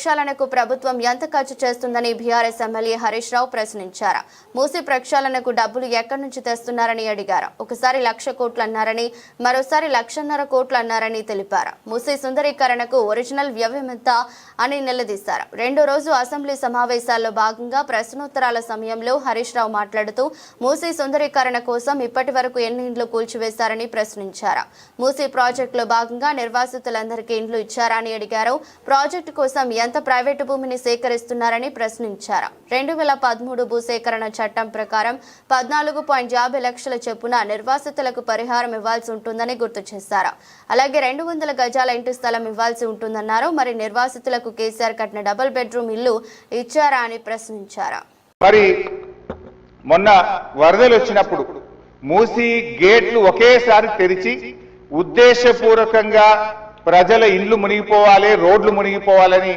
ప్రక్షాళనకు ప్రభుత్వం ఎంత ఖర్చు చేస్తుందని బీఆర్ఎస్ ఎమ్మెల్యే హరీష్ రావు ప్రశ్నించారు. మూసి ప్రక్షాళనకు డబ్బులు ఎక్కడి నుంచి తెస్తున్నారని అడిగారు. ఒకసారి లక్ష కోట్లు అన్నారని మరోసారి లక్షన్నర కోట్లు అన్నారని తెలిపారు. మూసి సుందరీకరణకు ఒరిజినల్ వ్యయం ఎంత అని నిలదీశారు. రెండో రోజు అసెంబ్లీ సమావేశాల్లో భాగంగా ప్రశ్నోత్తరాల సమయంలో హరీష్ రావు మాట్లాడుతూ మూసి సుందరీకరణ కోసం ఇప్పటి వరకు ఎన్ని ఇండ్లు కూల్చివేశారని ప్రశ్నించారు. మూసీ ప్రాజెక్టులో భాగంగా నిర్వాసితులందరికీ ఇండ్లు ఇచ్చారా అని అడిగారు. ప్రాజెక్టు కోసం ఎంత ప్రైవేటు భూమిని సేకరిస్తున్నారని ప్రశ్నించారు. రెండు వేల పదమూడు భూసేకరణ చట్టం ప్రకారం పద్నాలుగు పాయింట్ యాభై లక్షల చొప్పున నిర్వాసితులకు పరిహారం ఇవ్వాల్సి ఉంటుందని గుర్తు చేశారు. అలాగే రెండు వందల గజాల ఇంటి స్థలం ఇవ్వాల్సి ఉంటుందన్నారు. మరి నిర్వాసితులకు కేసీఆర్ కట్టిన డబుల్ బెడ్రూమ్ ఇల్లు ఇచ్చారా అని ప్రశ్నించారు. మరి మొన్న వరదలు వచ్చినప్పుడు మూసి గేట్లు ఒకేసారి తెరిచి ఉద్దేశపూర్వకంగా ప్రజల ఇండ్లు మునిగిపోవాలి రోడ్లు మునిగిపోవాలని